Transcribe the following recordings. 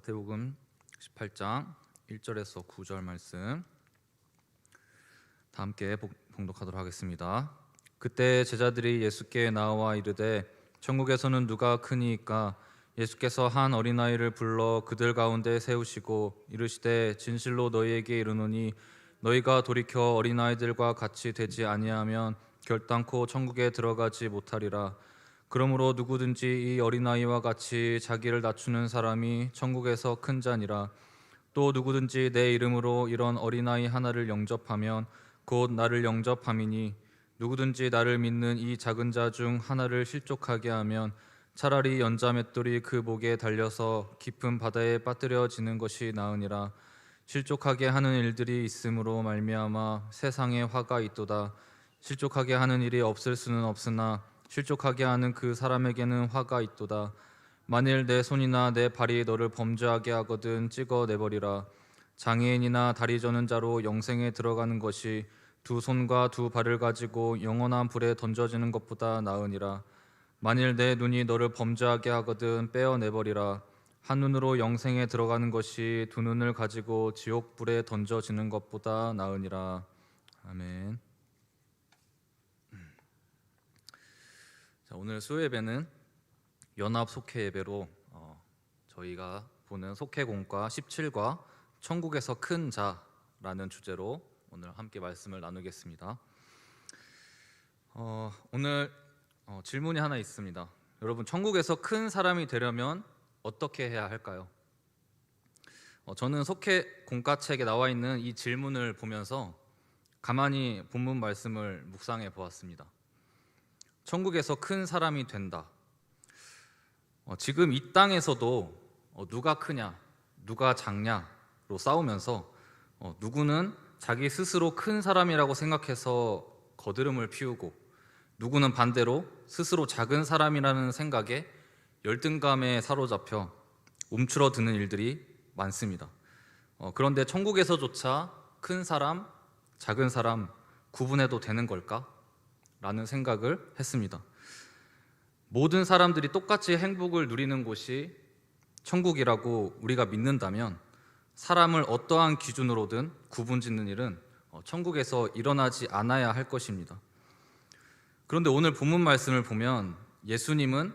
마태복음 18장 1절에서 9절 말씀 다 함께 복- 봉독하도록 하겠습니다. 그때 제자들이 예수께 나와 이르되 천국에서는 누가 크니까 예수께서 한 어린아이를 불러 그들 가운데 세우시고 이르시되 진실로 너희에게 이르노니 너희가 돌이켜 어린아이들과 같이 되지 아니하면 결단코 천국에 들어가지 못하리라 그러므로 누구든지 이 어린아이와 같이 자기를 낮추는 사람이 천국에서 큰 자니라. 또 누구든지 내 이름으로 이런 어린아이 하나를 영접하면 곧 나를 영접함이니 누구든지 나를 믿는 이 작은 자 중 하나를 실족하게 하면 차라리 연자 맷돌이 그 목에 달려서 깊은 바다에 빠뜨려지는 것이 나으니라. 실족하게 하는 일들이 있으므로 말미암아 세상에 화가 있도다. 실족하게 하는 일이 없을 수는 없으나 실족하게 하는 그 사람에게는 화가 있도다. 만일 내 손이나 내 발이 너를 범죄하게 하거든 찍어 내버리라. 장애인이나 다리 저는 자로 영생에 들어가는 것이 두 손과 두 발을 가지고 영원한 불에 던져지는 것보다 나으니라. 만일 내 눈이 너를 범죄하게 하거든 빼어 내버리라. 한 눈으로 영생에 들어가는 것이 두 눈을 가지고 지옥 불에 던져지는 것보다 나으니라. 아멘. 자, 오늘 수요 예배는 연합 속회 예배로 어, 저희가 보는 속회공과 17과 천국에서 큰 자라는 주제로 오늘 함께 말씀을 나누겠습니다. 어, 오늘 어, 질문이 하나 있습니다. 여러분 천국에서 큰 사람이 되려면 어떻게 해야 할까요? 어, 저는 속회 공과책에 나와 있는 이 질문을 보면서 가만히 본문 말씀을 묵상해 보았습니다. 천국에서 큰 사람이 된다. 어, 지금 이 땅에서도 어, 누가 크냐, 누가 작냐로 싸우면서 어, 누구는 자기 스스로 큰 사람이라고 생각해서 거드름을 피우고 누구는 반대로 스스로 작은 사람이라는 생각에 열등감에 사로잡혀 움츠러드는 일들이 많습니다. 어, 그런데 천국에서조차 큰 사람, 작은 사람 구분해도 되는 걸까? 라는 생각을 했습니다. 모든 사람들이 똑같이 행복을 누리는 곳이 천국이라고 우리가 믿는다면 사람을 어떠한 기준으로든 구분 짓는 일은 어, 천국에서 일어나지 않아야 할 것입니다. 그런데 오늘 본문 말씀을 보면 예수님은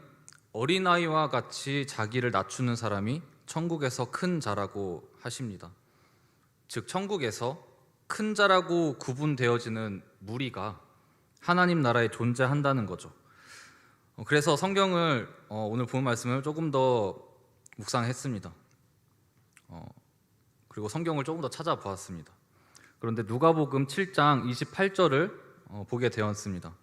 어린아이와 같이 자기를 낮추는 사람이 천국에서 큰 자라고 하십니다. 즉 천국에서 큰 자라고 구분되어지는 무리가 하나님 나라에 존재한다는 거죠. 어, 그래서 성경을 어, 오늘 본 말씀을 조금 더 묵상했습니다. 어, 그리고 성경을 조금 더 찾아보았습니다. 그런데 누가복음 7장 28절을 어, 보게 되었습니다.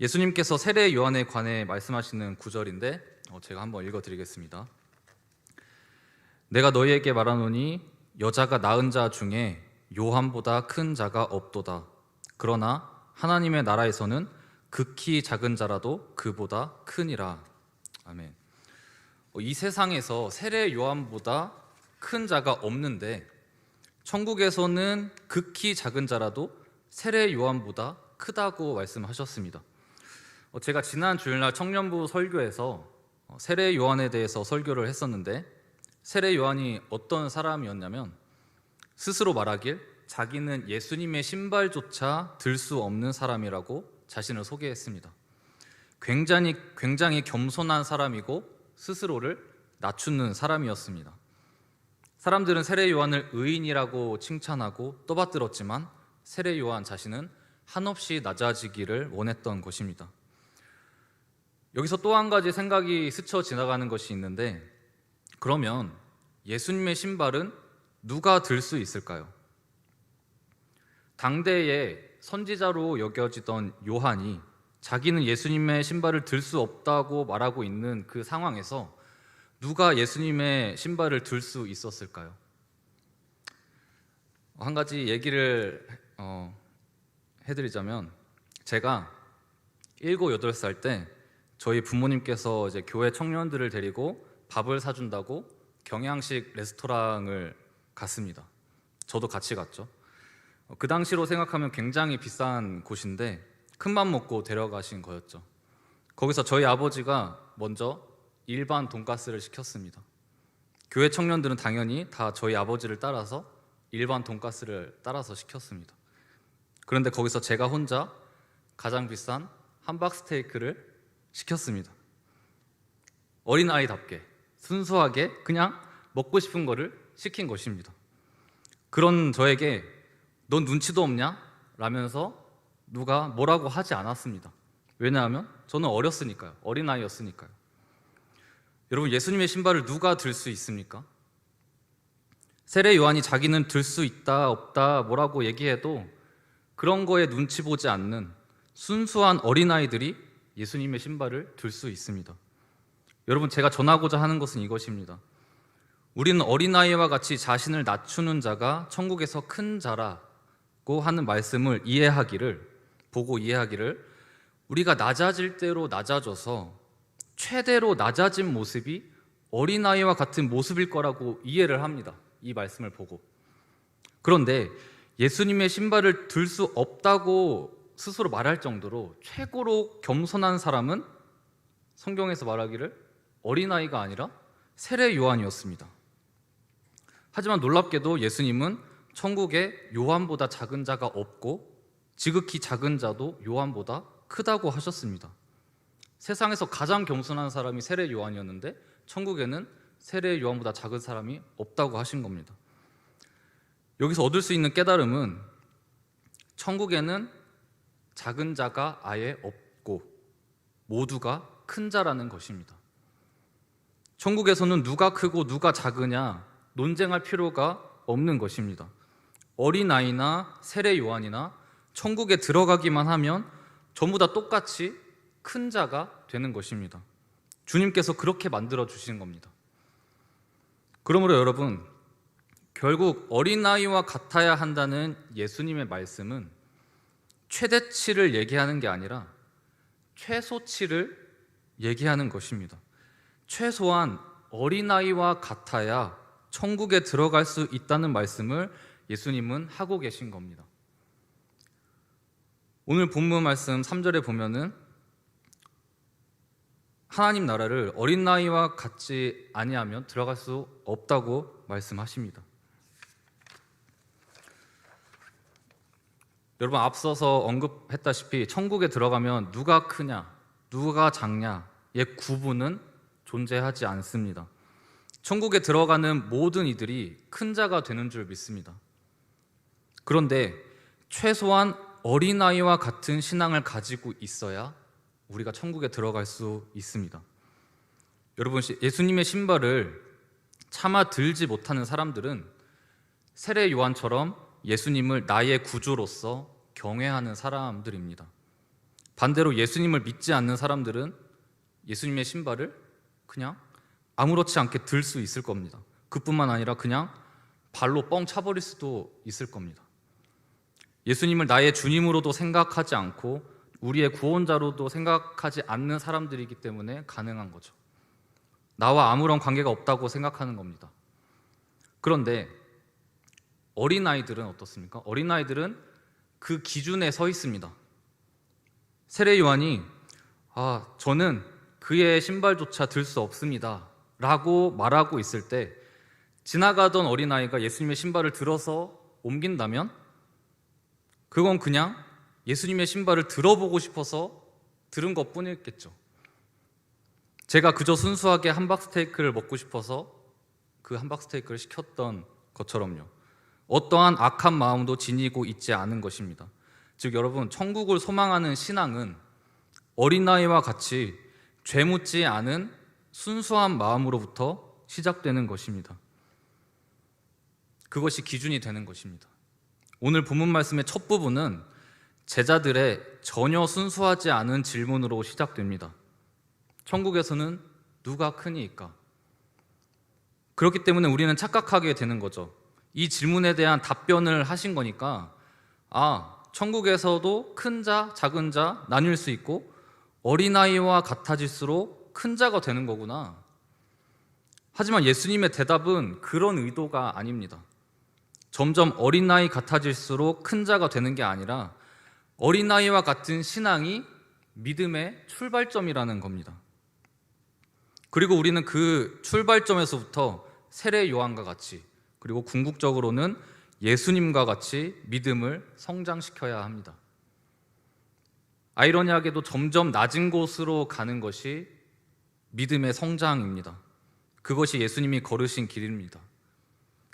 예수님께서 세례 요한에 관해 말씀하시는 구절인데 어, 제가 한번 읽어드리겠습니다. 내가 너희에게 말하노니 여자가 낳은 자 중에 요한보다 큰 자가 없도다. 그러나 하나님의 나라에서는 극히 작은 자라도 그보다 크니라. 아멘. 어, 이 세상에서 세례 요한보다 큰 자가 없는데 천국에서는 극히 작은 자라도 세례 요한보다 크다고 말씀하셨습니다. 어, 제가 지난 주일날 청년부 설교에서 어, 세례 요한에 대해서 설교를 했었는데 세례 요한이 어떤 사람이었냐면 스스로 말하길 자기는 예수님의 신발조차 들 수 없는 사람이라고 자신을 소개했습니다. 굉장히 굉장히 겸손한 사람이고 스스로를 낮추는 사람이었습니다. 사람들은 세례 요한을 의인이라고 칭찬하고 떠받들었지만 세례 요한 자신은 한없이 낮아지기를 원했던 것입니다. 여기서 또 한 가지 생각이 스쳐 지나가는 것이 있는데 그러면 예수님의 신발은 누가 들 수 있을까요? 당대에 선지자로 여겨지던 요한이 자기는 예수님의 신발을 들 수 없다고 말하고 있는 그 상황에서 누가 예수님의 신발을 들 수 있었을까요? 한 가지 얘기를 어, 해드리자면 제가 일곱 여덟 살때 저희 부모님께서 이제 교회 청년들을 데리고 밥을 사준다고 경양식 레스토랑을 갔습니다. 저도 같이 갔죠. 어, 그 당시로 생각하면 굉장히 비싼 곳인데 큰 맘 먹고 데려가신 거였죠. 거기서 저희 아버지가 먼저 일반 돈가스를 시켰습니다. 교회 청년들은 당연히 다 저희 아버지를 따라서 일반 돈가스를 따라서 시켰습니다. 그런데 거기서 제가 혼자 가장 비싼 함박 스테이크를 시켰습니다. 어린 아이답게 순수하게 그냥 먹고 싶은 거를 시킨 것입니다. 그런 저에게 넌 눈치도 없냐? 라면서 누가 뭐라고 하지 않았습니다. 왜냐하면 저는 어렸으니까요. 어린아이였으니까요. 여러분 예수님의 신발을 누가 들 수 있습니까? 세례 요한이 자기는 들 수 있다 없다 뭐라고 얘기해도 그런 거에 눈치 보지 않는 순수한 어린아이들이 예수님의 신발을 들 수 있습니다. 여러분 제가 전하고자 하는 것은 이것입니다. 우리는 어린아이와 같이 자신을 낮추는 자가 천국에서 큰 자라 고 하는 말씀을 이해하기를 보고 이해하기를 우리가 낮아질 대로 낮아져서 최대로 낮아진 모습이 어린아이와 같은 모습일 거라고 이해를 합니다. 이 말씀을 보고. 그런데 예수님의 신발을 들 수 없다고 스스로 말할 정도로 최고로 겸손한 사람은 성경에서 말하기를 어린아이가 아니라 세례 요한이었습니다. 하지만 놀랍게도 예수님은 천국에 요한보다 작은 자가 없고 지극히 작은 자도 요한보다 크다고 하셨습니다. 세상에서 가장 겸손한 사람이 세례 요한이었는데 천국에는 세례 요한보다 작은 사람이 없다고 하신 겁니다. 여기서 얻을 수 있는 깨달음은 천국에는 작은 자가 아예 없고 모두가 큰 자라는 것입니다. 천국에서는 누가 크고 누가 작으냐 논쟁할 필요가 없는 것입니다. 어린아이나 세례 요한이나 천국에 들어가기만 하면 전부 다 똑같이 큰 자가 되는 것입니다. 주님께서 그렇게 만들어 주신 겁니다. 그러므로 여러분, 결국 어린아이와 같아야 한다는 예수님의 말씀은 최대치를 얘기하는 게 아니라 최소치를 얘기하는 것입니다. 최소한 어린아이와 같아야 천국에 들어갈 수 있다는 말씀을 예수님은 하고 계신 겁니다. 오늘 본문 말씀 3절에 보면은 하나님 나라를 어린 나이와 같지 아니하면 들어갈 수 없다고 말씀하십니다. 여러분 앞서서 언급했다시피 천국에 들어가면 누가 크냐, 누가 작냐의 구분은 존재하지 않습니다. 천국에 들어가는 모든 이들이 큰 자가 되는 줄 믿습니다. 그런데 최소한 어린아이와 같은 신앙을 가지고 있어야 우리가 천국에 들어갈 수 있습니다. 여러분, 예수님의 신발을 차마 들지 못하는 사람들은 세례 요한처럼 예수님을 나의 구주로서 경외하는 사람들입니다. 반대로 예수님을 믿지 않는 사람들은 예수님의 신발을 그냥 아무렇지 않게 들 수 있을 겁니다. 그뿐만 아니라 그냥 발로 뻥 차버릴 수도 있을 겁니다. 예수님을 나의 주님으로도 생각하지 않고 우리의 구원자로도 생각하지 않는 사람들이기 때문에 가능한 거죠. 나와 아무런 관계가 없다고 생각하는 겁니다. 그런데 어린아이들은 어떻습니까? 어린아이들은 그 기준에 서 있습니다. 세례 요한이 아, 저는 그의 신발조차 들 수 없습니다. 라고 말하고 있을 때 지나가던 어린아이가 예수님의 신발을 들어서 옮긴다면 그건 그냥 예수님의 신발을 들어보고 싶어서 들은 것 뿐이겠죠. 제가 그저 순수하게 함박 스테이크를 먹고 싶어서 그 함박 스테이크를 시켰던 것처럼요. 어떠한 악한 마음도 지니고 있지 않은 것입니다. 즉, 여러분, 천국을 소망하는 신앙은 어린아이와 같이 죄 묻지 않은 순수한 마음으로부터 시작되는 것입니다. 그것이 기준이 되는 것입니다. 오늘 본문 말씀의 첫 부분은 제자들의 전혀 순수하지 않은 질문으로 시작됩니다. 천국에서는 누가 크니까? 그렇기 때문에 우리는 착각하게 되는 거죠. 이 질문에 대한 답변을 하신 거니까, 아, 천국에서도 큰 자, 작은 자 나뉠 수 있고, 어린아이와 같아질수록 큰 자가 되는 거구나. 하지만 예수님의 대답은 그런 의도가 아닙니다. 점점 어린아이 같아질수록 큰 자가 되는 게 아니라 어린아이와 같은 신앙이 믿음의 출발점이라는 겁니다. 그리고 우리는 그 출발점에서부터 세례 요한과 같이 그리고 궁극적으로는 예수님과 같이 믿음을 성장시켜야 합니다. 아이러니하게도 점점 낮은 곳으로 가는 것이 믿음의 성장입니다. 그것이 예수님이 걸으신 길입니다.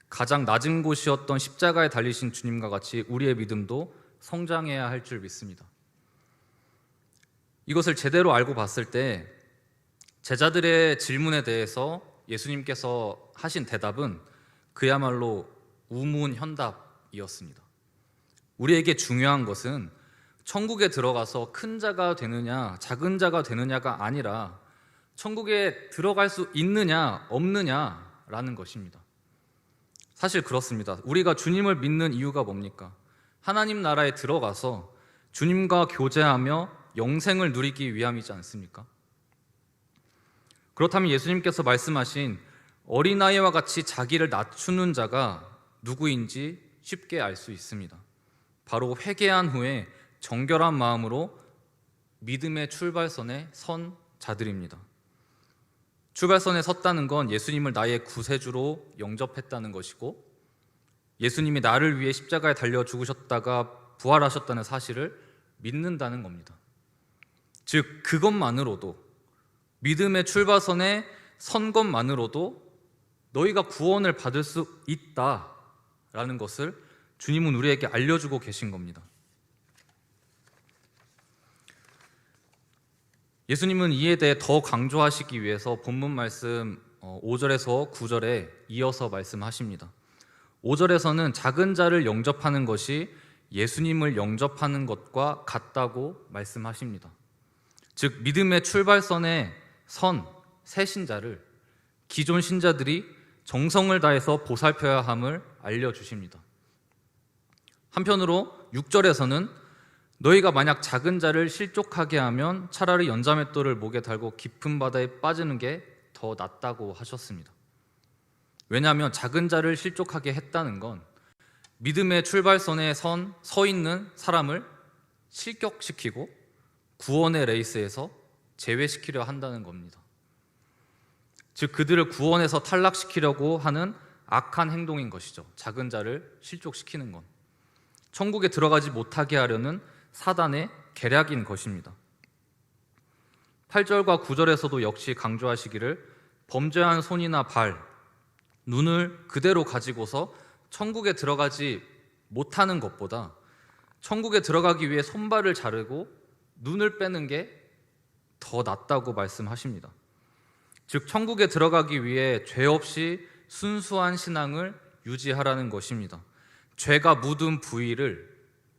가장 낮은 곳이었던 십자가에 달리신 주님과 같이 우리의 믿음도 성장해야 할 줄 믿습니다. 이것을 제대로 알고 봤을 때 제자들의 질문에 대해서 예수님께서 하신 대답은 그야말로 우문현답이었습니다. 우리에게 중요한 것은 천국에 들어가서 큰 자가 되느냐, 작은 자가 되느냐가 아니라 천국에 들어갈 수 있느냐, 없느냐라는 것입니다. 사실 그렇습니다. 우리가 주님을 믿는 이유가 뭡니까? 하나님 나라에 들어가서 주님과 교제하며 영생을 누리기 위함이지 않습니까? 그렇다면 예수님께서 말씀하신 어린아이와 같이 자기를 낮추는 자가 누구인지 쉽게 알 수 있습니다. 바로 회개한 후에 정결한 마음으로 믿음의 출발선에 선 자들입니다. 출발선에 섰다는 건 예수님을 나의 구세주로 영접했다는 것이고 예수님이 나를 위해 십자가에 달려 죽으셨다가 부활하셨다는 사실을 믿는다는 겁니다. 즉 그것만으로도 믿음의 출발선에 선 것만으로도 너희가 구원을 받을 수 있다라는 것을 주님은 우리에게 알려주고 계신 겁니다. 예수님은 이에 대해 더 강조하시기 위해서 본문 말씀 5절에서 9절에 이어서 말씀하십니다. 5절에서는 작은 자를 영접하는 것이 예수님을 영접하는 것과 같다고 말씀하십니다. 즉 믿음의 출발선에 선 새 신자를 기존 신자들이 정성을 다해서 보살펴야 함을 알려 주십니다. 한편으로 6절에서는 너희가 만약 작은 자를 실족하게 하면 차라리 연자맷돌을 목에 달고 깊은 바다에 빠지는 게 더 낫다고 하셨습니다. 왜냐하면 작은 자를 실족하게 했다는 건 믿음의 출발선에 선 서 있는 사람을 실격시키고 구원의 레이스에서 제외시키려 한다는 겁니다. 즉 그들을 구원에서 탈락시키려고 하는 악한 행동인 것이죠. 작은 자를 실족시키는 건 천국에 들어가지 못하게 하려는 사단의 계략인 것입니다. 8절과 9절에서도 역시 강조하시기를 범죄한 손이나 발, 눈을 그대로 가지고서 천국에 들어가지 못하는 것보다 천국에 들어가기 위해 손발을 자르고 눈을 빼는 게 더 낫다고 말씀하십니다. 즉 천국에 들어가기 위해 죄 없이 순수한 신앙을 유지하라는 것입니다. 죄가 묻은 부위를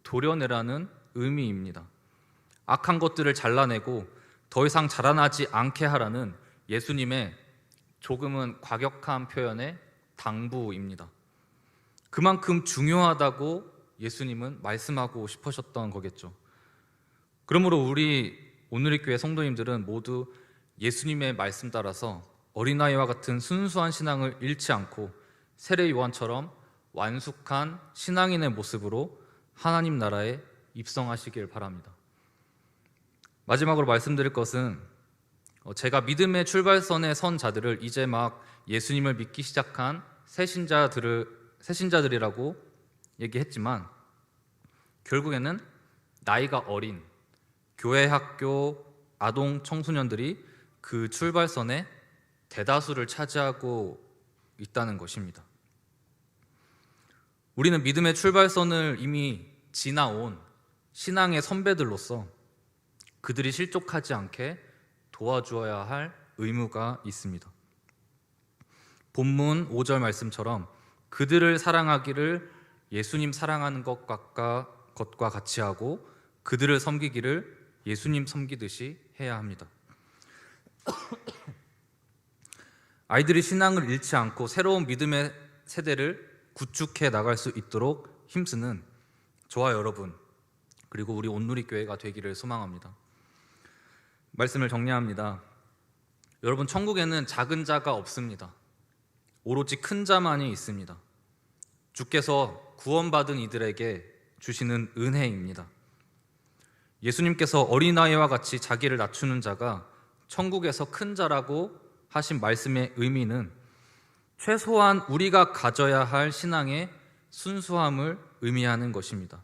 도려내라는 의미입니다. 악한 것들을 잘라내고 더 이상 자라나지 않게 하라는 예수님의 조금은 과격한 표현의 당부입니다. 그만큼 중요하다고 예수님은 말씀하고 싶으셨던 거겠죠. 그러므로 우리 오늘의 교회 성도님들은 모두 예수님의 말씀 따라서 어린아이와 같은 순수한 신앙을 잃지 않고 세례 요한처럼 완숙한 신앙인의 모습으로 하나님 나라에 입성하시길 바랍니다. 마지막으로 말씀드릴 것은 어, 제가 믿음의 출발선에 선 자들을 이제 막 예수님을 믿기 시작한 새신자들을 새신자들이라고 얘기했지만 결국에는 나이가 어린 교회 학교 아동 청소년들이 그 출발선에 대다수를 차지하고 있다는 것입니다. 우리는 믿음의 출발선을 이미 지나온 신앙의 선배들로서 그들이 실족하지 않게 도와주어야 할 의무가 있습니다. 본문 5절 말씀처럼 그들을 사랑하기를 예수님 사랑하는 것과, 같이 하고 그들을 섬기기를 예수님 섬기듯이 해야 합니다. 아이들이 신앙을 잃지 않고 새로운 믿음의 세대를 구축해 나갈 수 있도록 힘쓰는 저와 여러분 그리고 우리 온누리 교회가 되기를 소망합니다. 말씀을 정리합니다. 여러분 천국에는 작은 자가 없습니다. 오로지 큰 자만이 있습니다. 주께서 구원받은 이들에게 주시는 은혜입니다. 예수님께서 어린아이와 같이 자기를 낮추는 자가 천국에서 큰 자라고 하신 말씀의 의미는 최소한 우리가 가져야 할 신앙의 순수함을 의미하는 것입니다.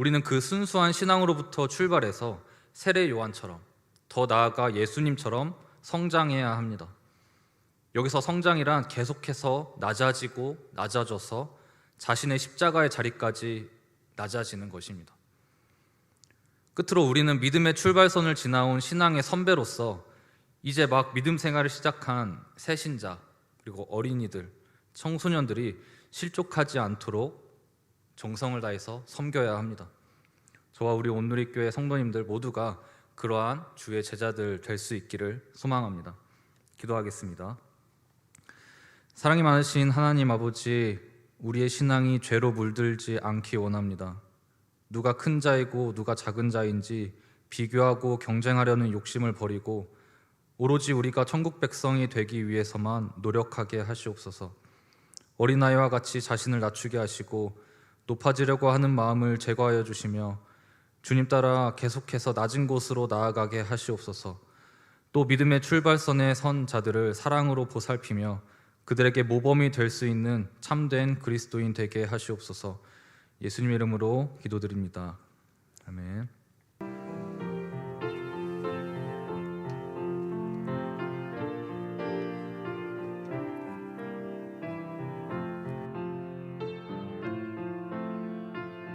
우리는 그 순수한 신앙으로부터 출발해서 세례 요한처럼 더 나아가 예수님처럼 성장해야 합니다. 여기서 성장이란 계속해서 낮아지고 낮아져서 자신의 십자가의 자리까지 낮아지는 것입니다. 끝으로 우리는 믿음의 출발선을 지나온 신앙의 선배로서 이제 막 믿음 생활을 시작한 새신자 그리고 어린이들, 청소년들이 실족하지 않도록 정성을 다해서 섬겨야 합니다. 저와 우리 온누리교회 성도님들 모두가 그러한 주의 제자들 될 수 있기를 소망합니다. 기도하겠습니다. 사랑이 많으신 하나님 아버지, 우리의 신앙이 죄로 물들지 않기 원합니다. 누가 큰 자이고 누가 작은 자인지 비교하고 경쟁하려는 욕심을 버리고 오로지 우리가 천국 백성이 되기 위해서만 노력하게 하시옵소서. 어린아이와 같이 자신을 낮추게 하시고 높아지려고 하는 마음을 제거하여 주시며 주님 따라 계속해서 낮은 곳으로 나아가게 하시옵소서. 또 믿음의 출발선에 선 자들을 사랑으로 보살피며 그들에게 모범이 될 수 있는 참된 그리스도인 되게 하시옵소서. 예수님 이름으로 기도드립니다. 아멘.